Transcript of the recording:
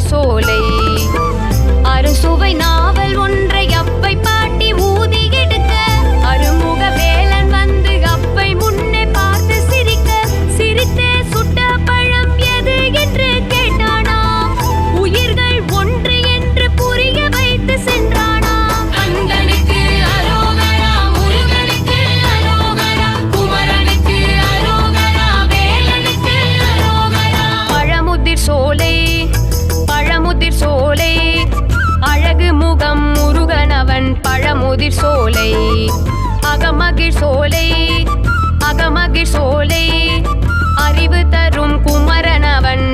சோலை. அறுசுவை நாவல் ஒன்றை அப்பை பாட்டி ஊதி எடுக்க. அருமுக வேலன் வந்து அப்பை முன்னே பார்த்து சிரிக்க. சிரித்தே சுட்ட பழம் எது என்று கேட்டானா? உயிர்கள் ஒன்று என்று புரிய வைத்து சென்றானா? கந்தனுக்கு அரோகரா முருகனுக்கு அரோகரா குமரனுக்கு அரோகரா வேலனுக்கு அரோகரா. பழமுதிர் சோலை. அகமகிழ் சோலை அகமகிழ் சோலை